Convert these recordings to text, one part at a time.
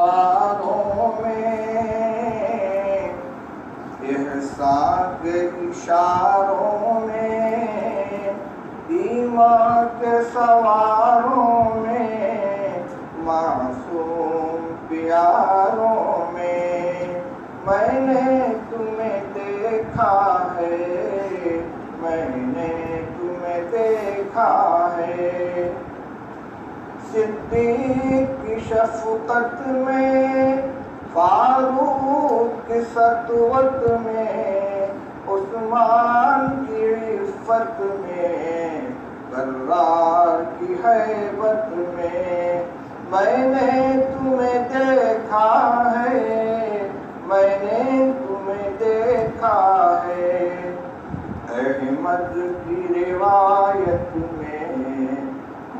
पारों में एहसान इशारों में ईमान के सवारों सिद्दीक शफकत में, फारूक सतवत में, उस्मान की इफ़्फ़त में करार की हैबत में। मैंने तुम्हें देखा है, मैंने तुम्हें देखा है। अहमद की रिवायत में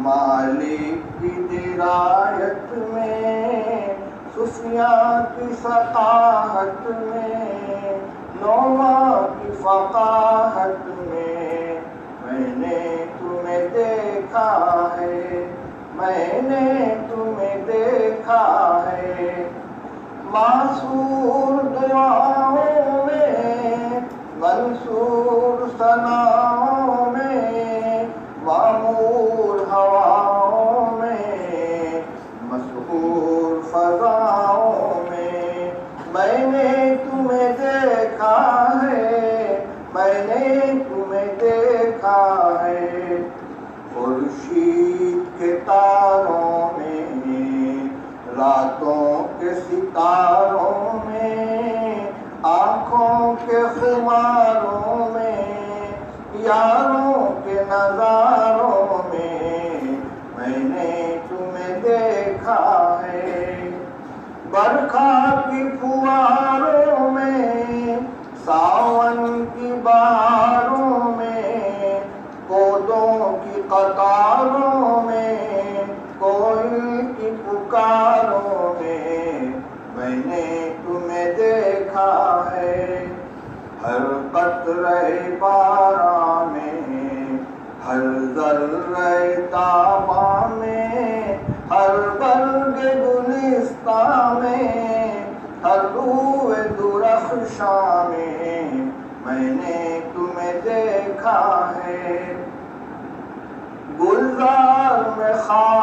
मालिक की दिरायत में सुफिया की सकाहत में, नोमा की फकाहत में, मैंने तुम्हें देखा है, मैंने तुम्हें देखा है। मासूर दुआओं में, मंसूर सनाओं तुम्हें देखा है, मैंने तुम्हें देखा है। खुर्शीद के तारों में, रातों के सितारों में बरखा की फुहारों में, सावन की बहारों में, पौधों की कतारों में, कोयल की पुकारों में मैंने तुम्हें देखा है। हर कतरे बारा में, हर जर्रे ताबा दुरख्शा में मैंने तुम्हें देखा है। गुलजार में खारों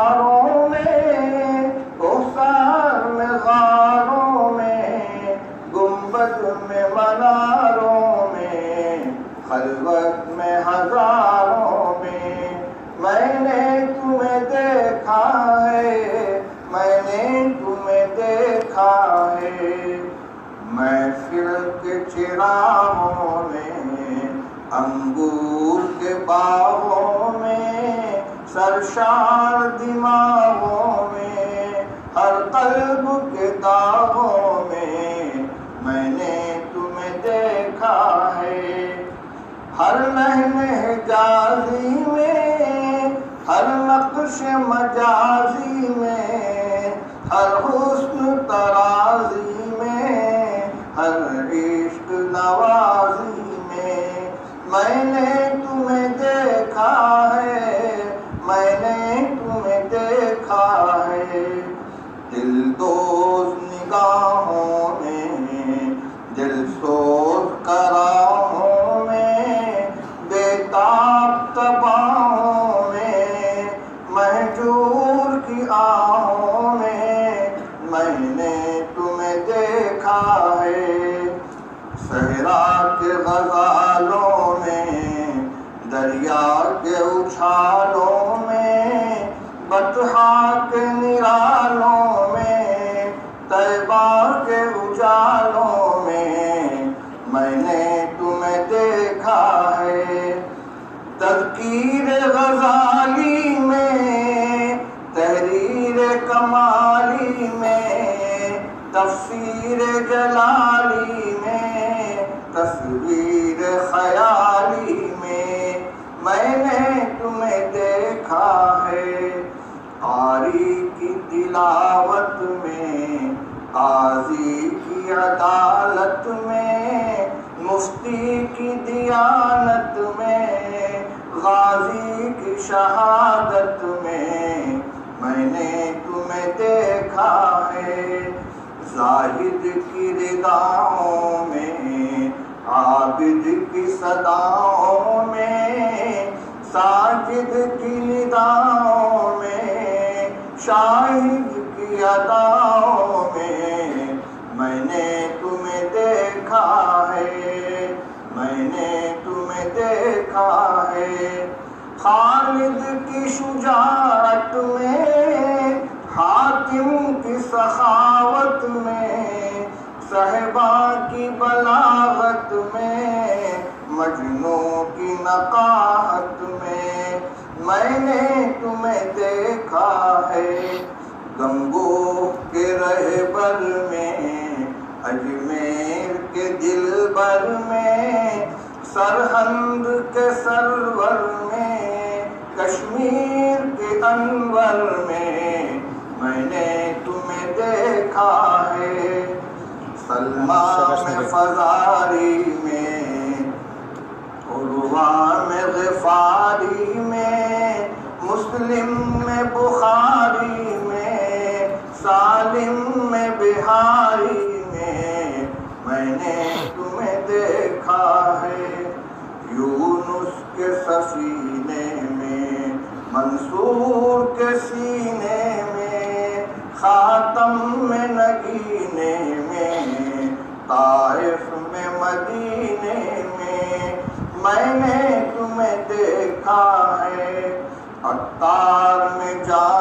चिरागों में, अंगूर के बागों में सरशार दिमागों में, हर कल्ब के दागों में मैंने तुम्हें देखा है। हर लहने जाजी में, हर नक्श मजाजी में, हर हुस्न तराजी में, हर इश्क नवाजी में मैंने तुम्हें देखा है, मैंने तुम्हें देखा है। दिल दोस्त निगाहों में, दिल सोच कराहों में, बेताब तबाहों में, महजूर की आहों में मैंने तुम्हें देखा है। Pablo तिलावत में काजी की अदालत में, मुफ्ती की दियानत में, गाजी की शहादत में मैंने तुम्हें देखा है। जाहिद की रिदाओं में, आबिद की सदाओं में, साजिद की निदाओं में शाहिद की अदाओं में मैंने तुम्हें देखा है, मैंने तुम्हें देखा है। खालिद की शुजात में, हाकिम की सखावत में, सहबा की बलागत में, मजनू की नकाहत में, मैंने तुम्हें है। गंगो के रहबर में अजमेर के दिल भर में सरहंद के सरवर में कश्मीर के अनवर में मैंने तुम्हें देखा है। सलमा में फजारी में उर्वा में गफारी में मुस्लिम में बुखारी सालिम में बिहारी में मैंने तुम्हें देखा है। यूनुस के सफीने में, मंसूर के सीने में, खातम में नगीने में, ताइफ में मदीने में मैंने तुम्हें देखा है। अत्तार में जामी